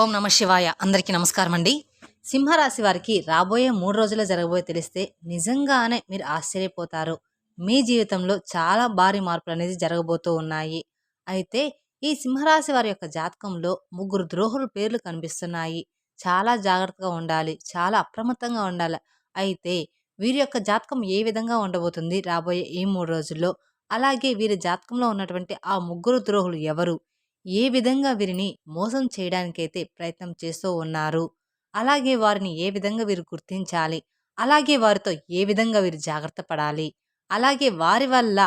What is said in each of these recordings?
ఓం నమ శివాయ. అందరికీ నమస్కారం అండి సింహరాశి వారికి రాబోయే మూడు రోజుల్లో జరగబోయే తెలిస్తే నిజంగానే మీరు ఆశ్చర్యపోతారు. మీ జీవితంలో చాలా భారీ మార్పులు అనేది జరగబోతూ ఉన్నాయి. అయితే ఈ సింహరాశి వారి యొక్క జాతకంలో ముగ్గురు ద్రోహుల పేర్లు కనిపిస్తున్నాయి. చాలా జాగ్రత్తగా ఉండాలి. చాలా అప్రమత్తంగా ఉండాలి. అయితే వీరి యొక్క జాతకం ఏ విధంగా ఉండబోతుంది రాబోయే ఈ మూడు రోజుల్లో? అలాగే వీరి జాతకంలో ఉన్నటువంటి ఆ ముగ్గురు ద్రోహులు ఎవరు? ఏ విధంగా వీరిని మోసం చేయడానికైతే ప్రయత్నం చేస్తూ ఉన్నారు? అలాగే వారిని ఏ విధంగా వీరు గుర్తించాలి? అలాగే వారితో ఏ విధంగా వీరు జాగ్రత్త పడాలి? అలాగే వారి వల్ల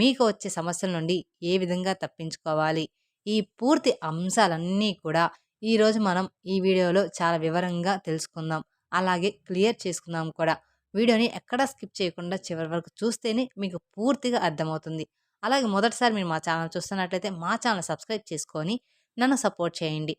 మీకు వచ్చే సమస్యల నుండి ఏ విధంగా తప్పించుకోవాలి? ఈ పూర్తి అంశాలన్నీ కూడా ఈరోజు మనం ఈ వీడియోలో చాలా వివరంగా తెలుసుకుందాం. అలాగే క్లియర్ చేసుకుందాం కూడా. వీడియోని ఎక్కడా స్కిప్ చేయకుండా చివరి వరకు చూస్తేనే మీకు పూర్తిగా అర్థమవుతుంది. అలాగే మొదటిసారి మీరు మా ఛానల్ చూస్తున్నట్లయితే మా ఛానల్ సబ్స్క్రైబ్ చేసుకొని నన్ను సపోర్ట్ చేయండి.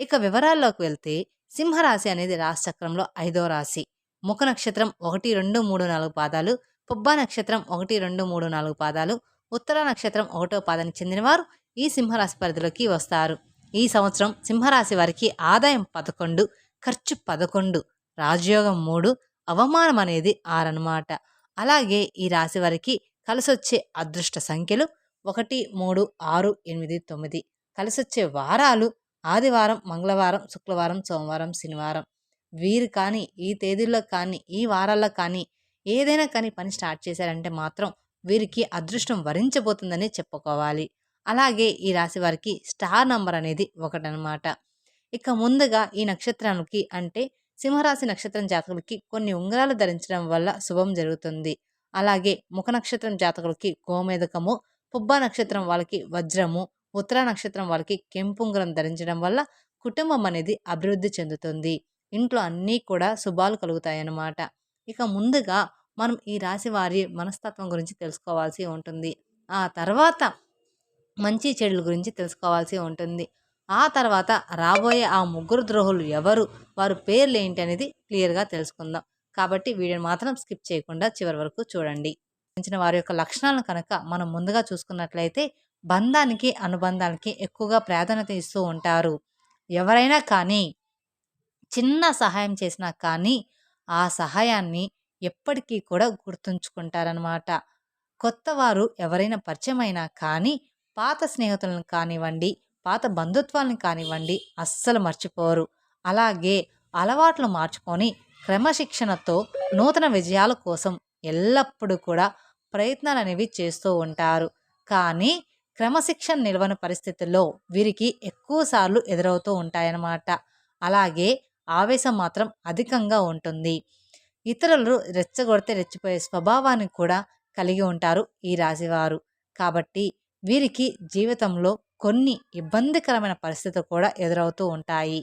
ఇక వివరాల్లోకి వెళ్తే సింహరాశి అనేది రాశి చక్రంలో ఐదో రాశి. ముఖ నక్షత్రం ఒకటి రెండు మూడు నాలుగు పాదాలు పుబ్బా నక్షత్రం ఒకటి రెండు మూడు నాలుగు పాదాలు ఉత్తర నక్షత్రం ఒకటో పాదానికి చెందినవారు ఈ సింహరాశి పరిధిలోకి వస్తారు. ఈ సంవత్సరం సింహరాశి వారికి ఆదాయం పదకొండు ఖర్చు పదకొండు రాజయోగం మూడు అవమానం అనేది ఆరనమాట అలాగే ఈ రాశి వారికి కలిసొచ్చే అదృష్ట సంఖ్యలు ఒకటి మూడు ఆరు ఎనిమిది తొమ్మిది. కలిసొచ్చే వారాలు ఆదివారం మంగళవారం శుక్రవారం సోమవారం శనివారం. వీరు కానీ ఈ తేదీల్లో కానీ ఈ వారాల్లో కానీ ఏదైనా కానీ పని స్టార్ట్ చేశారంటే మాత్రం వీరికి అదృష్టం వరించబోతుందని చెప్పుకోవాలి. అలాగే ఈ రాశి వారికి స్టార్ నంబర్ అనేది ఒకటనమాట ఇక ముందుగా ఈ నక్షత్రానికి అంటే సింహరాశి నక్షత్రం జాతకులకి కొన్ని ఉంగరాలు ధరించడం వల్ల శుభం జరుగుతుంది. అలాగే ముఖ నక్షత్రం జాతకులకి గోమేదకము పుబ్బ నక్షత్రం వాళ్ళకి వజ్రము ఉత్తర నక్షత్రం వాళ్ళకి కెంపుంగరం ధరించడం వల్ల కుటుంబం అనేది అభివృద్ధి చెందుతుంది. ఇంట్లో అన్నీ కూడా శుభాలు కలుగుతాయన్నమాట. ఇక ముందుగా మనం ఈ రాశి వారి మనస్తత్వం గురించి తెలుసుకోవాల్సి ఉంటుంది. ఆ తర్వాత మంచి చెడుల గురించి తెలుసుకోవాల్సి ఉంటుంది. ఆ తర్వాత రాబోయే ఆ ముగ్గురు ద్రోహులు ఎవరు? వారి పేర్లు ఏంటి అనేది క్లియర్గా తెలుసుకుందాం. కాబట్టి వీడియోని మాత్రం స్కిప్ చేయకుండా చివరి వరకు చూడండి. వారి యొక్క లక్షణాలను కనుక మనం ముందుగా చూసుకున్నట్లయితే బంధానికి అనుబంధానికి ఎక్కువగా ప్రాధాన్యత ఇస్తూ ఉంటారు. ఎవరైనా కానీ చిన్న సహాయం చేసినా కానీ ఆ సహాయాన్ని ఎప్పటికీ కూడా గుర్తుంచుకుంటారనమాట కొత్త వారు ఎవరైనా పరిచయమైనా కానీ పాత స్నేహితులను కానివ్వండి పాత బంధుత్వాలను కానివ్వండి అస్సలు మర్చిపోరు. అలాగే అలవాట్లు మార్చుకొని క్రమశిక్షణతో నూతన విజయాల కోసం ఎల్లప్పుడూ కూడా ప్రయత్నాలు అనేవి చేస్తూ ఉంటారు. కానీ క్రమశిక్షణ నిలవని పరిస్థితుల్లో వీరికి ఎక్కువసార్లు ఎదురవుతూ ఉంటాయన్నమాట. అలాగే ఆవేశం మాత్రం అధికంగా ఉంటుంది. ఇతరులు రెచ్చగొడితే రెచ్చిపోయే స్వభావాన్ని కూడా కలిగి ఉంటారు ఈ రాశివారు. కాబట్టి వీరికి జీవితంలో కొన్ని ఇబ్బందికరమైన పరిస్థితులు కూడా ఎదురవుతూ ఉంటాయి.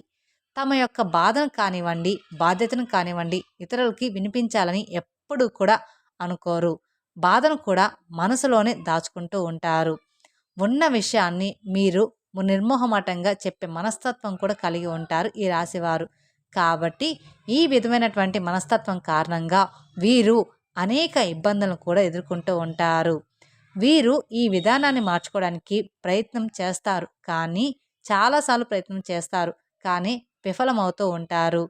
తమ యొక్క బాధను కానివ్వండి బాధ్యతను కానివ్వండి ఇతరులకి వినిపించాలని ఎప్పుడూ కూడా అనుకోరు. బాధను కూడా మనసులోనే దాచుకుంటూ ఉంటారు. ఉన్న విషయాన్ని మీరు నిర్మోహమాటంగా చెప్పే మనస్తత్వం కూడా కలిగి ఉంటారు ఈ రాశివారు. కాబట్టి ఈ విధమైనటువంటి మనస్తత్వం కారణంగా వీరు అనేక ఇబ్బందులను కూడా ఎదుర్కొంటూ ఉంటారు. వీరు ఈ విధానాన్ని మార్చుకోవడానికి ప్రయత్నం చేస్తారు. కానీ చాలాసార్లు ప్రయత్నం చేస్తారు. కానీ విఫలమవుతూ ఉంటారు.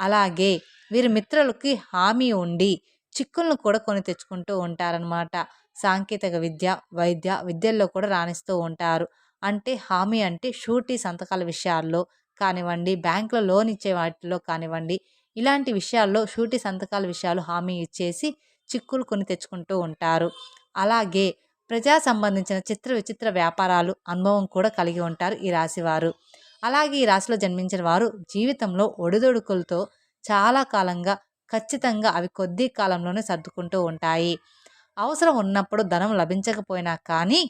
అలాగే వీరి మిత్రులకి హామీ ఉండి చిక్కులను కూడా కొని తెచ్చుకుంటూ ఉంటారనమాట సాంకేతిక విద్య వైద్య విద్యల్లో కూడా రాణిస్తూ ఉంటారు. అంటే హామీ అంటే షూటీ సంతకాల విషయాల్లో కానివ్వండి బ్యాంకులో లోన్ ఇచ్చే వాటిలో కానివ్వండి ఇలాంటి విషయాల్లో షూటీ సంతకాల విషయాలు హామీ ఇచ్చేసి చిక్కులు కొని తెచ్చుకుంటూ ఉంటారు. అలాగే ప్రజా సంబంధించిన చిత్ర విచిత్ర వ్యాపారాలు అనుభవం కూడా కలిగి ఉంటారు ఈ రాశివారు. అలాగే ఈ రాశిలో జన్మించిన వారు జీవితంలో ఒడిదొడుకులతో చాలా కాలంగా ఖచ్చితంగా అవి కొద్ది కాలంలోనే సర్దుకుంటూ ఉంటాయి. అవసరం ఉన్నప్పుడు ధనం లభించకపోయినా కానీ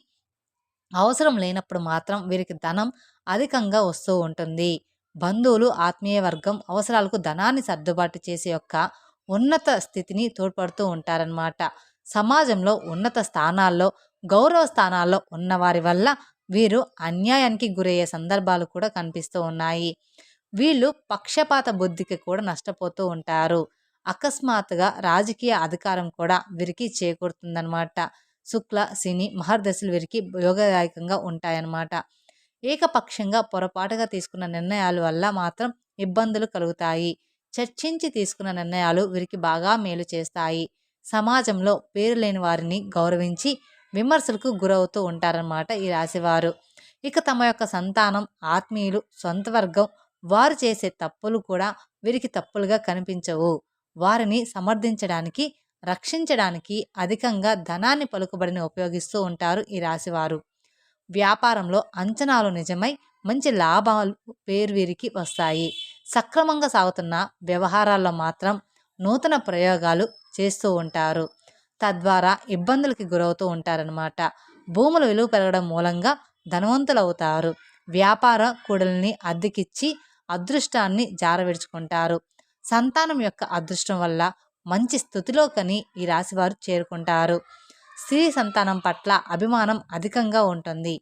అవసరం లేనప్పుడు మాత్రం వీరికి ధనం అధికంగా వస్తూ ఉంటుంది. బంధువులు ఆత్మీయ వర్గం అవసరాలకు ధనాన్ని సర్దుబాటు చేసే యొక్క ఉన్నత స్థితిని తోడ్పడుతూ ఉంటారన్నమాట. సమాజంలో ఉన్నత స్థానాల్లో గౌరవ స్థానాల్లో ఉన్నవారి వల్ల వీరు అన్యాయానికి గురయ్యే సందర్భాలు కూడా కనిపిస్తూ ఉన్నాయి. వీళ్ళు పక్షపాత బుద్ధికి కూడా నష్టపోతూ ఉంటారు. అకస్మాత్తుగా రాజకీయ అధికారం కూడా వీరికి చేకూరుతుందన్నమాట. శుక్ల శని మహర్దశలు వీరికి యోగదాయకంగా ఉంటాయన్నమాట. ఏకపక్షంగా పొరపాటుగా తీసుకున్న నిర్ణయాల వల్ల మాత్రం ఇబ్బందులు కలుగుతాయి. చర్చించి తీసుకున్న నిర్ణయాలు వీరికి బాగా మేలు చేస్తాయి. సమాజంలో పేరు లేని వారిని గౌరవించి విమర్శలకు గురవుతూ ఉంటారన్నమాట ఈ రాశివారు. ఇక తమ యొక్క సంతానం ఆత్మీయులు సొంత వర్గం వారు చేసే తప్పులు కూడా వీరికి తప్పులుగా కనిపించవు. వారిని సమర్థించడానికి రక్షించడానికి అధికంగా ధనాన్ని పలుకుబడిని ఉపయోగిస్తూ ఉంటారు ఈ రాశివారు. వ్యాపారంలో అంచనాలు నిజమై మంచి లాభాలు పేరు వీరికి వస్తాయి. సక్రమంగా సాగుతున్న వ్యవహారాల్లో మాత్రం నూతన ప్రయోగాలు చేస్తూ ఉంటారు. తద్వారా ఇబ్బందులకి గురవుతూ ఉంటారనమాట భూముల విలువ పెరగడం మూలంగా ధనవంతులవుతారు. వ్యాపార కూడల్ని అద్దెకిచ్చి అదృష్టాన్ని జారవిడుచుకుంటారు. సంతానం యొక్క అదృష్టం వల్ల మంచి స్థుతిలో కని ఈ రాశివారు చేరుకుంటారు. స్త్రీ సంతానం పట్ల అభిమానం అధికంగా ఉంటుంది.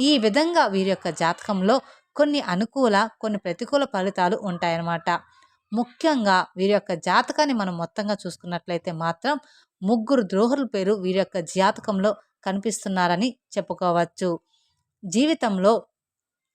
ఈ విధంగా వీరి యొక్క జాతకంలో కొన్ని అనుకూల కొన్ని ప్రతికూల ఫలితాలు ఉంటాయన్నమాట. ముఖ్యంగా వీరి యొక్క జాతకాన్ని మనం మొత్తంగా చూసుకున్నట్లయితే మాత్రం ముగ్గురు ద్రోహుల పేరు వీరి యొక్క జాతకంలో కనిపిస్తున్నారని చెప్పుకోవచ్చు. జీవితంలో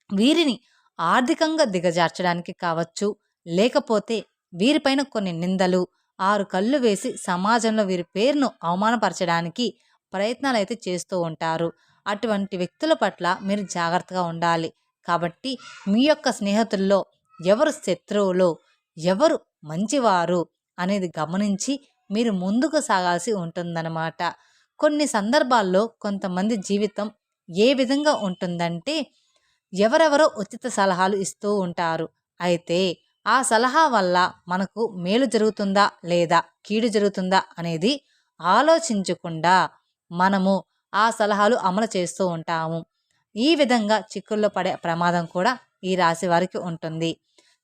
వీరిని ఆర్థికంగా దిగజార్చడానికి కావచ్చు లేకపోతే వీరిపైన కొన్ని నిందలు ఆరు కళ్ళు వేసి సమాజంలో వీరి పేరును అవమానపరచడానికి ప్రయత్నాలు అయితే చేస్తూ ఉంటారు. అటువంటి వ్యక్తుల పట్ల మీరు జాగ్రత్తగా ఉండాలి. కాబట్టి మీ యొక్క స్నేహితుల్లో ఎవరు శత్రువులు ఎవరు మంచివారు అనేది గమనించి మీరు ముందుకు సాగాల్సి ఉంటుందన్నమాట. కొన్ని సందర్భాల్లో కొంతమంది జీవితం ఏ విధంగా ఉంటుందంటే ఎవరెవరో ఉచిత సలహాలు ఇస్తూ ఉంటారు. అయితే ఆ సలహా వల్ల మనకు మేలు జరుగుతుందా లేదా కీడు జరుగుతుందా అనేది ఆలోచించకుండా మనము ఆ సలహాలు అమలు చేస్తూ ఉంటాము. ఈ విధంగా చిక్కుల్లో పడే ప్రమాదం కూడా ఈ రాశి వారికి ఉంటుంది.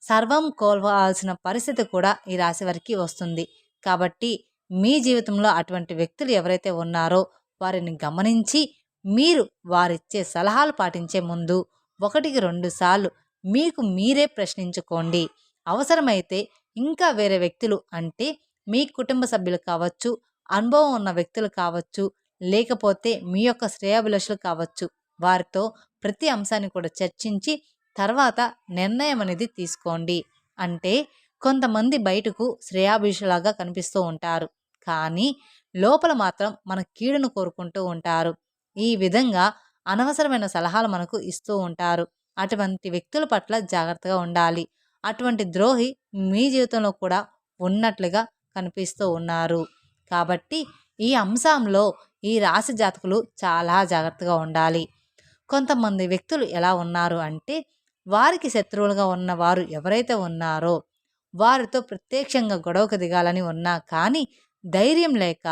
సర్వం కోల్పోవాల్సిన పరిస్థితి కూడా ఈ రాశి వారికి వస్తుంది. కాబట్టి మీ జీవితంలో అటువంటి వ్యక్తులు ఎవరైతే ఉన్నారో వారిని గమనించి మీరు వారిచ్చే సలహాలు పాటించే ముందు ఒకటికి రెండు సార్లు మీకు మీరే ప్రశ్నించుకోండి. అవసరమైతే ఇంకా వేరే వ్యక్తులు అంటే మీ కుటుంబ సభ్యులు కావచ్చు అనుభవం ఉన్న వ్యక్తులు కావచ్చు లేకపోతే మీ యొక్క శ్రేయాభిలాషులు కావచ్చు. వారితో ప్రతి అంశాన్ని కూడా చర్చించి తర్వాత నిర్ణయం అనేది తీసుకోండి. అంటే కొంతమంది బయటకు శ్రేయాభిషులాగా కనిపిస్తూ ఉంటారు. కానీ లోపల మాత్రం మన కీడును కోరుకుంటూ ఉంటారు. ఈ విధంగా అనవసరమైన సలహాలు మనకు ఇస్తూ ఉంటారు. అటువంటి వ్యక్తుల పట్ల జాగ్రత్తగా ఉండాలి. అటువంటి ద్రోహి మీ జీవితంలో కూడా ఉన్నట్లుగా కనిపిస్తూ ఉన్నారు. కాబట్టి ఈ అంశంలో ఈ రాశి జాతకులు చాలా జాగ్రత్తగా ఉండాలి. కొంతమంది వ్యక్తులు ఎలా ఉన్నారు అంటే వారికి శత్రువులుగా ఉన్నవారు ఎవరైతే ఉన్నారో వారితో ప్రత్యక్షంగా గొడవకు దిగాలని ఉన్నా కానీ ధైర్యం లేక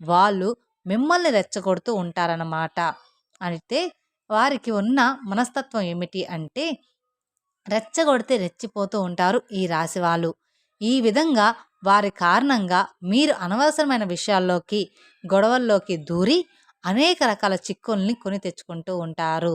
వాళ్ళు మిమ్మల్ని రెచ్చగొడుతూ ఉంటారన్నమాట. అయితే వారికి ఉన్న మనస్తత్వం ఏమిటి అంటే రెచ్చగొడితే రెచ్చిపోతూ ఉంటారు ఈ రాశి వాళ్ళు. ఈ విధంగా వారి కారణంగా మీరు అనవసరమైన విషయాల్లోకి గొడవల్లోకి దూరి అనేక రకాల చిక్కుల్ని కొని తెచ్చుకుంటూ ఉంటారు.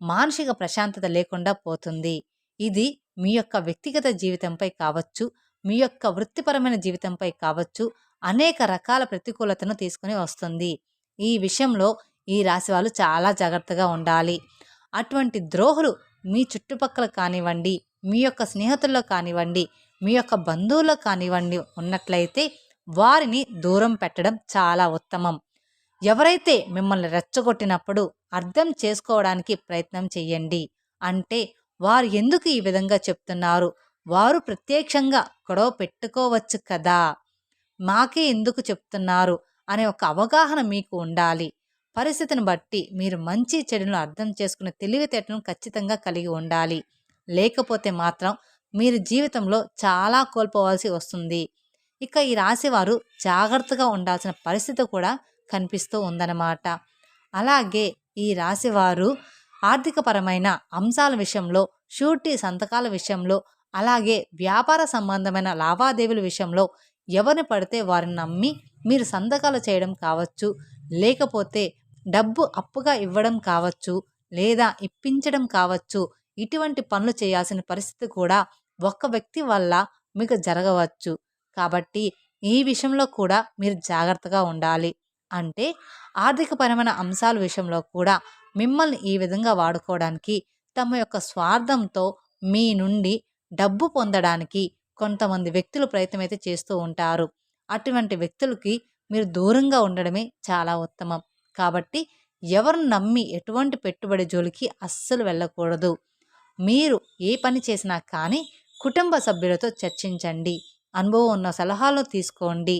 మానసిక ప్రశాంతత లేకుండా పోతుంది. ఇది మీ యొక్క వ్యక్తిగత జీవితంపై కావచ్చు మీ యొక్క వృత్తిపరమైన జీవితంపై కావచ్చు అనేక రకాల ప్రతికూలతను తీసుకుని వస్తుంది. ఈ విషయంలో ఈ రాశి వాళ్ళు చాలా జాగ్రత్తగా ఉండాలి. అటువంటి ద్రోహులు మీ చుట్టుపక్కల కానివ్వండి మీ యొక్క స్నేహితుల్లో కానివ్వండి మీ యొక్క బంధువుల్లో కానివ్వండి ఉన్నట్లయితే వారిని దూరం పెట్టడం చాలా ఉత్తమం. ఎవరైతే మిమ్మల్ని రెచ్చగొట్టినప్పుడు అర్థం చేసుకోవడానికి ప్రయత్నం చేయండి. అంటే వారు ఎందుకు ఈ విధంగా చెప్తున్నారు? వారు ప్రత్యక్షంగా గొడవ పెట్టుకోవచ్చు కదా. మాకే ఎందుకు చెప్తున్నారు? అనే ఒక అవగాహన మీకు ఉండాలి. పరిస్థితిని బట్టి మీరు మంచి చెడును అర్థం చేసుకునే తెలివితేటను ఖచ్చితంగా కలిగి ఉండాలి. లేకపోతే మాత్రం మీరు జీవితంలో చాలా కోల్పోవాల్సి వస్తుంది. ఇక ఈ రాశివారు జాగ్రత్తగా ఉండాల్సిన పరిస్థితి కూడా కనిపిస్తూ ఉందన్నమాట. అలాగే ఈ రాశివారు ఆర్థికపరమైన అంశాల విషయంలో షూరిటీ సంతకాల విషయంలో అలాగే వ్యాపార సంబంధమైన లావాదేవీల విషయంలో ఎవరిని పడితే వారిని నమ్మి మీరు సంతకాలు చేయడం కావచ్చు లేకపోతే డబ్బు అప్పుగా ఇవ్వడం కావచ్చు లేదా ఇప్పించడం కావచ్చు ఇటువంటి పనులు చేయాల్సిన పరిస్థితి కూడా ఒక్క వ్యక్తి వల్ల మీకు జరగవచ్చు. కాబట్టి ఈ విషయంలో కూడా మీరు జాగ్రత్తగా ఉండాలి. అంటే ఆర్థికపరమైన అంశాల విషయంలో కూడా మిమ్మల్ని ఈ విధంగా వాడుకోవడానికి తమ యొక్క స్వార్థంతో మీ నుండి డబ్బు పొందడానికి కొంతమంది వ్యక్తులు ప్రయత్నం అయితే చేస్తూ ఉంటారు. అటువంటి వ్యక్తులకి మీరు దూరంగా ఉండడమే చాలా ఉత్తమం. కాబట్టి ఎవరు నమ్మి ఎటువంటి పెట్టుబడి జోలికి అస్సలు వెళ్ళకూడదు. మీరు ఏ పని చేసినా కానీ కుటుంబ సభ్యులతో చర్చించండి. అనుభవం ఉన్న సలహాలు తీసుకోండి.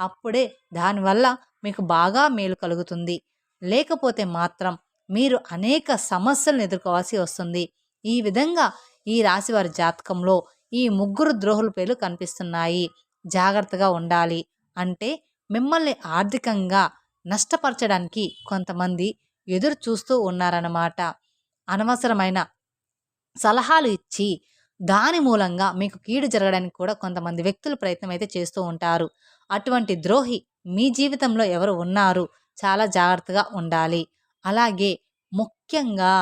అప్పుడే దానివల్ల మీకు బాగా మేలు కలుగుతుంది. లేకపోతే మాత్రం మీరు అనేక సమస్యలను ఎదుర్కోవాల్సి వస్తుంది. ఈ విధంగా ఈ రాశివారి జాతకంలో ఈ ముగ్గురు ద్రోహుల పేర్లు కనిపిస్తున్నాయి. జాగ్రత్తగా ఉండాలి. అంటే మిమ్మల్ని ఆర్థికంగా నష్టపరచడానికి కొంతమంది ఎదురు చూస్తూ ఉన్నారన్నమాట. అనవసరమైన సలహాలు ఇచ్చి దాని మూలంగా మీకు కీడు జరగడానికి కూడా కొంతమంది వ్యక్తులు ప్రయత్నం అయితే చేస్తూ ఉంటారు. అటువంటి ద్రోహి మీ జీవితంలో ఎవరు ఉన్నారు? చాలా జాగ్రత్తగా ఉండాలి. అలాగే ముఖ్యంగా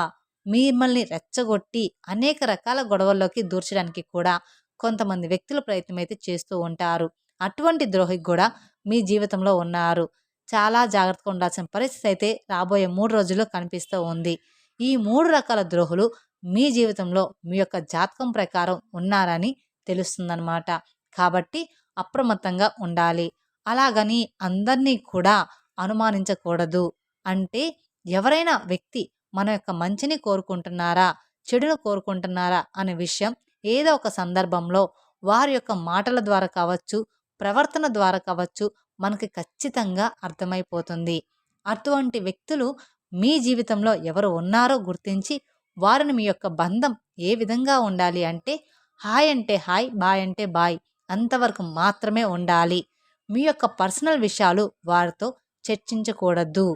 మిమ్మల్ని రెచ్చగొట్టి అనేక రకాల గొడవల్లోకి దూర్చడానికి కూడా కొంతమంది వ్యక్తులు ప్రయత్నం అయితే చేస్తూ ఉంటారు. అటువంటి ద్రోహికి కూడా మీ జీవితంలో ఉన్నారు. చాలా జాగ్రత్తగా ఉండాల్సిన పరిస్థితి అయితే రాబోయే మూడు రోజుల్లో కనిపిస్తూ ఉంది. ఈ మూడు రకాల ద్రోహులు మీ జీవితంలో మీ యొక్క జాతకం ప్రకారం ఉన్నారని తెలుస్తుందన్నమాట. కాబట్టి అప్రమత్తంగా ఉండాలి. అలాగని అందరినీ కూడా అనుమానించకూడదు. అంటే ఎవరైనా వ్యక్తి మన యొక్క మంచిని కోరుకుంటున్నారా చెడును కోరుకుంటున్నారా అనే విషయం ఏదో ఒక సందర్భంలో వారి యొక్క మాటల ద్వారా కావచ్చు ప్రవర్తన ద్వారా కావచ్చు మనకి ఖచ్చితంగా అర్థమైపోతుంది. అటువంటి వ్యక్తులు మీ జీవితంలో ఎవరు ఉన్నారో గుర్తించి వారిని మీ యొక్క బంధం ఏ విధంగా ఉండాలి అంటే హాయ్ అంటే హాయ్ బాయ్ అంటే బాయ్ అంతవరకు మాత్రమే ఉండాలి. మీ యొక్క పర్సనల్ విషయాలు వారితో చర్చించకూడదు.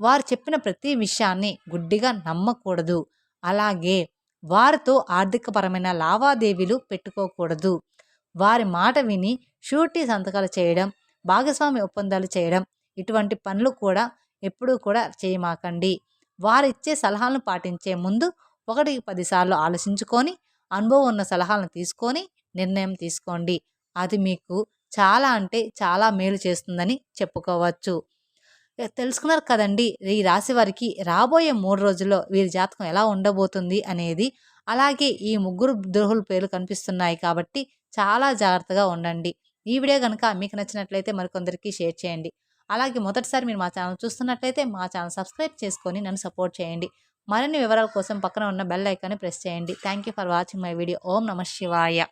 వారు చెప్పిన ప్రతి విషయాన్ని గుడ్డిగా నమ్మకూడదు. అలాగే వారితో ఆర్థికపరమైన లావాదేవీలు పెట్టుకోకూడదు. వారి మాట విని షూరిటీ సంతకాలు చేయడం భాగస్వామి ఒప్పందాలు చేయడం ఇటువంటి పనులు కూడా ఎప్పుడూ కూడా చేయమాకండి. వారిచ్చే సలహాలను పాటించే ముందు ఒకటికి పదిసార్లు ఆలోచించుకొని అనుభవం ఉన్న సలహాలను తీసుకొని నిర్ణయం తీసుకోండి. అది మీకు చాలా అంటే చాలా మేలు చేస్తుందని చెప్పుకోవచ్చు. తెలుసుకున్నారు కదండి ఈ రాశి వారికి రాబోయే మూడు రోజుల్లో వీరి జాతకం ఎలా ఉండబోతుంది అనేది. అలాగే ఈ ముగ్గురు ద్రోహుల పేర్లు కనిపిస్తున్నాయి కాబట్టి చాలా జాగ్రత్తగా ఉండండి. ఈ వీడియో కనుక మీకు నచ్చినట్లయితే మరికొందరికి షేర్ చేయండి. అలాగే మొదటిసారి మీరు మా ఛానల్ చూస్తున్నట్లయితే మా ఛానల్ సబ్స్క్రైబ్ చేసుకొని నన్ను సపోర్ట్ చేయండి. మరిన్ని వివరాల కోసం పక్కన ఉన్న బెల్ ఐకాన్ని ప్రెస్ చేయండి. Thank you for watching my video. ఓం నమ శివాయ.